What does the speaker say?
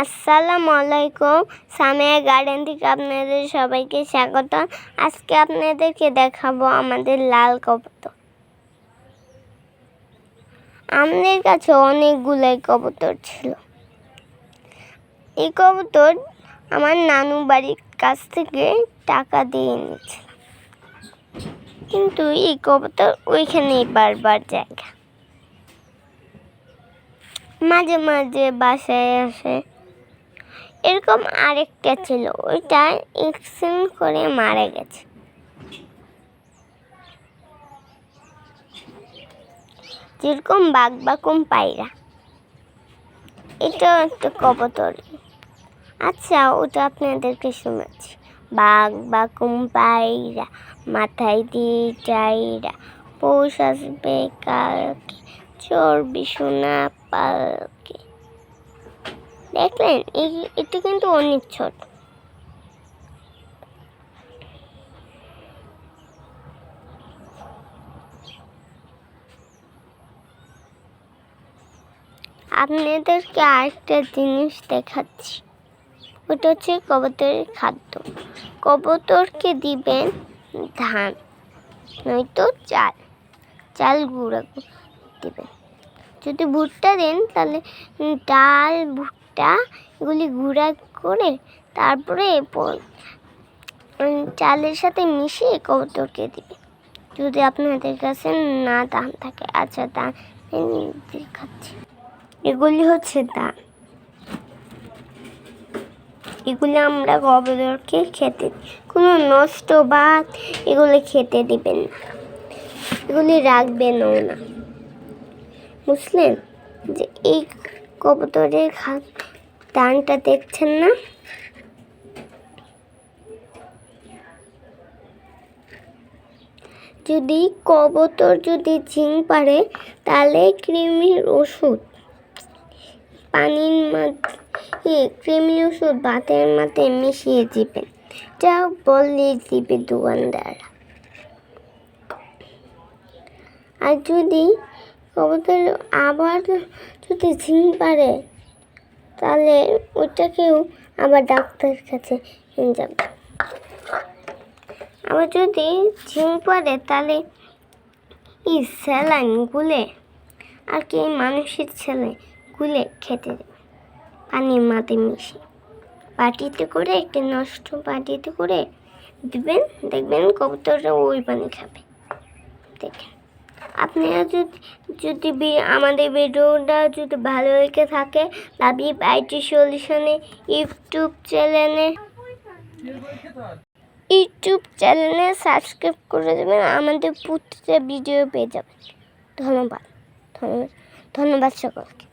আসসালামু আলাইকুম। সামিয়া গার্ডেন থেকে আপনাদের সবাইকে স্বাগত। আজকে আপনাদেরকে দেখাবো আমাদের লাল কবুতর। আমাদের কাছে অনেকগুলাই কবুতর ছিল। এই কবুতর আমার নানু বাড়ির কাছ থেকে টাকা দিয়ে এনেছে। কিন্তু এই কবুতর ওইখানেই বারবার জায়গা মাঝে মাঝে বাসায় আসে। এরকম আরেকটা ছিল, ওইটা এক্সিডেন্ট করে মারা গেছে। যেরকম বাঘ বাকুম পায়রা এটাও একটা কবতর। আচ্ছা ওটা আপনাদেরকে শোনাচ্ছি। বাঘ বাকুম পায়রা মাথায় দিয়ে চাইরা পৌষ আসবে কালকে, চর্বি সোনা পালকে। দেখলেন? এটা কিন্তু অনেক ছোট আপনাদেরকে আরেকটা জিনিস দেখাচ্ছি। ওটা হচ্ছে কবুতরের খাদ্য। কবুতরকে দিবেন ধান, নয়তো চাল। চাল গুঁড়া দিবেন। যদি ভুট্টা দেন, তাহলে ডাল, ভুট্টা এগুলি গুঁড়া করে তারপরে চালের সাথে মিশিয়ে কবুতরকে দিবে। যদি আপনাদের কাছে না দাম থাকে আচ্ছা দাম দেখাচ্ছি। এগুলি হচ্ছে দাম। এগুলি আমরা কবুতরকে খেতে। কোনো নষ্ট ভাত এগুলি খেতে দিবেন না। এগুলি রাখবেনও না। বুঝলেন? যে এই কবুতরের দানটা দেখছেন না? যদি কবুতর যদি ঝিং পারে তাহলে কৃমির ওষুধ। পানির মধ্যে কৃমির ওষুধ ভাতের মাথায় মিশিয়ে দিবেন। যা বললে দিবে দোকানদার আর যদি কবুতর আবার যদি ঝিম পারে, তাহলে ওটাকেও আবার ডাক্তারের কাছে নিয়ে যাবে। আবার যদি ঝিম পারে, তাহলে এই স্যালাইন গুলে আর কি মানুষের ছেলে গুলে খেতে দেবে। পানির মাঝে মিশে বাটিতে করে, একটি নষ্ট বাটিতে করে দিবেন, দেখবেন কবুতরটা ওই পানি খাবে। দেখেন। আপনারা যদি যদি আমাদের ভিডিওটা যদি ভালো লেগে থাকে লাবিব আইটি সলিউশনে ইউটিউব চ্যানেলে ইউটিউব চ্যানেলে সাবস্ক্রাইব করে দেবেন, আমাদের প্রতিটা ভিডিও পেয়ে যাবেন। ধন্যবাদ। ধন্যবাদ। ধন্যবাদ সকলকে।